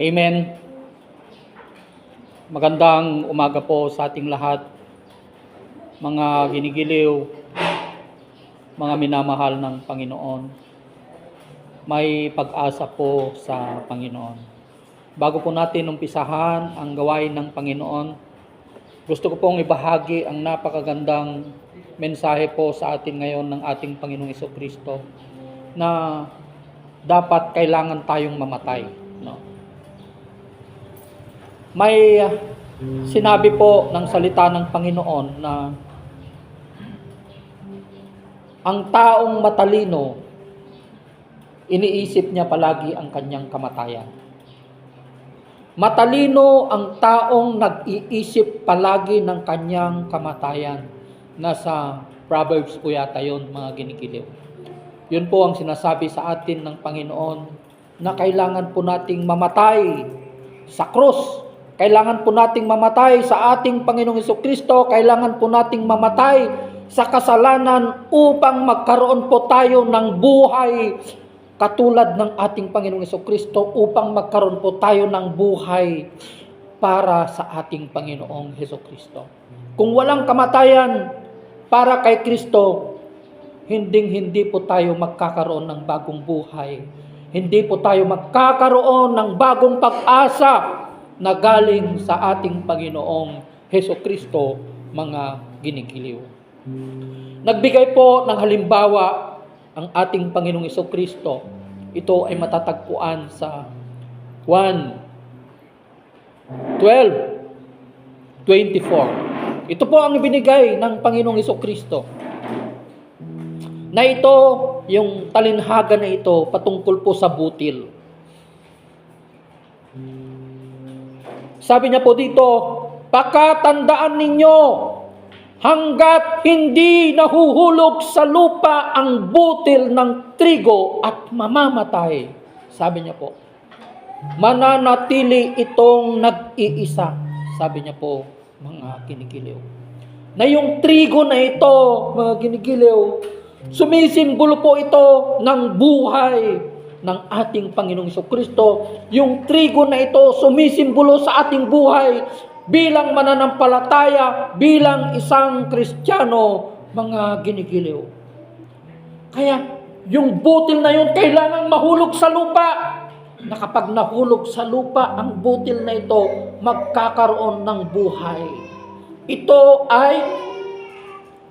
Amen. Magandang umaga po sa ating lahat. Mga ginigiliw, mga minamahal ng Panginoon. May pag-asa po sa Panginoon. Bago po natin umpisahan ang gawain ng Panginoon, gusto ko pong ibahagi ang napakagandang mensahe po sa atin ngayon ng ating Panginoong Kristo na dapat kailangan tayong mamatay. May uh, sinabi po ng salita ng Panginoon na ang taong matalino, iniisip niya palagi ang kanyang kamatayan. Matalino ang taong nag-iisip palagi ng kanyang kamatayan. Nasa Proverbs po yata yun, mga ginikiliw. Yun po ang sinasabi sa atin ng Panginoon na kailangan po nating mamatay sa krus. Kailangan po nating mamatay sa ating Panginoong Heso Kristo. Kailangan po nating mamatay sa kasalanan upang magkaroon po tayo ng buhay katulad ng ating Panginoong Heso Kristo upang magkaroon po tayo ng buhay para sa ating Panginoong Heso Kristo. Kung walang kamatayan para kay Kristo, hinding-hindi po tayo magkakaroon ng bagong buhay. Hindi po tayo magkakaroon ng bagong pag-asa na galing sa ating Panginoong Heso Kristo, mga ginigiliw. Nagbigay po ng halimbawa ang ating Panginoong Heso Kristo. Ito ay matatagpuan sa 1, 12, 24. Ito po ang ibinigay ng Panginoong Heso Kristo na ito, yung talinhaga na ito, patungkol po sa butil. Sabi niya po dito, pakatandaan ninyo, hanggat hindi nahuhulog sa lupa ang butil ng trigo at mamamatay. Sabi niya po, mananatili itong nag-iisa. Sabi niya po, mga kinikiliw. Na yung trigo na ito, mga kinikiliw, Sumisimbolo po ito ng buhay ng ating Panginoong Kristo. Yung trigo na ito sumisimbolo sa ating buhay bilang mananampalataya, bilang isang Kristiyano, mga ginigiliw. Kaya yung butil na yun kailangan mahulog sa lupa. Na kapag nahulog sa lupa ang butil na ito, magkakaroon ng buhay. Ito ay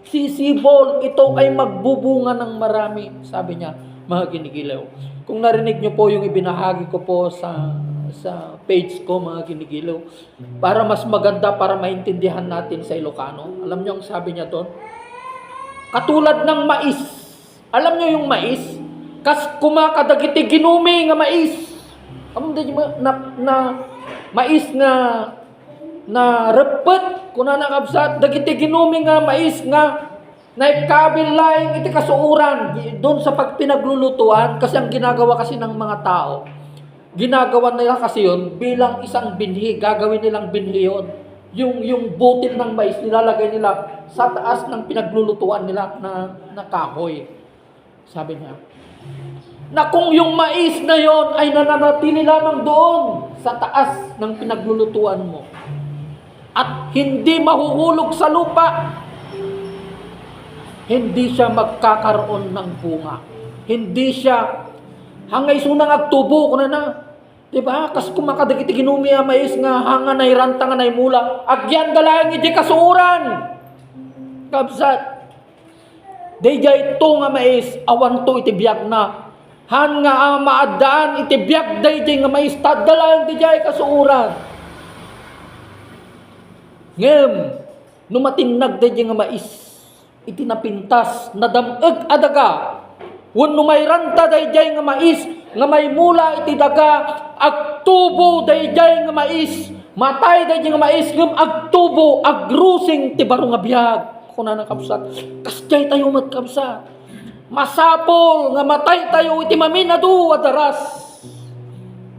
sisibol, ito ay magbubunga ng marami, sabi niya, mga ginigilaw. Kung narinig niyo po yung ibinahagi ko po sa sa page ko, mga ginigilaw, para mas maganda, para maintindihan natin sa Ilocano. Alam niyo ang sabi niya doon? Katulad ng mais. Alam niyo yung mais? Kas kumakadagiti ginumi nga mais. Alam niyo na, na mais nga na repet kuna nakabsat dagiti ginumi nga mais nga naikabil laing iti kasuuran doon sa pagpinaglulutuan kasi ang ginagawa kasi ng mga tao. Ginagawa nila kasi yon bilang isang binhi gagawin nilang binhi yun. Yung yung butil ng mais nilalagay nila sa taas ng pinaglulutuan nila na, na kahoy. Sabi niya na kung yung mais na yon ay nananatili lamang doon sa taas ng pinaglulutuan mo at hindi mahuhulog sa lupa, hindi siya magkakaroon ng bunga. Hindi siya hangay sunang agtubo ko na na. Diba? Kas kumakadagiti ginumi ang mais nga hanga na iranta nga na mula. Agyan galayang iti kasuuran. Kabsat. Dayjay ito nga mais, awan to iti biyak na. Han nga ang maadaan iti biyak dayjay nga mais, tadalayang dayjay kasuuran. Ngem, numatinag da nga mais, iti napintas, nadameg adaga, Wan numayranta dayjay nga mais, nga may mula iti daga, agtubo dayjay nga mais, matay dayjay nga mais, ngem agtubo, agrusing ti baro nga biyag. Kuna na kapsat, kasjay tayo matkapsat. Masapol nga matay tayo iti maminadu adaras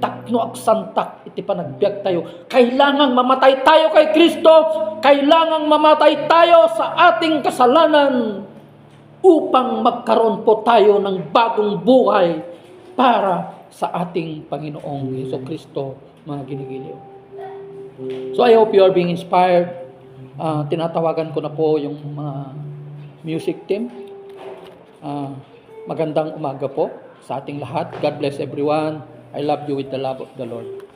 takno aksantak iti panagbiag tayo. Kailangang mamatay tayo kay Kristo. Kailangang mamatay tayo sa ating kasalanan upang magkaroon po tayo ng bagong buhay para sa ating Panginoong Heso Kristo, mga ginigiliw. So I hope you are being inspired. Ah, tinatawagan ko na po yung mga music team. Ah, magandang umaga po sa ating lahat. God bless everyone. I love you with the love of the Lord.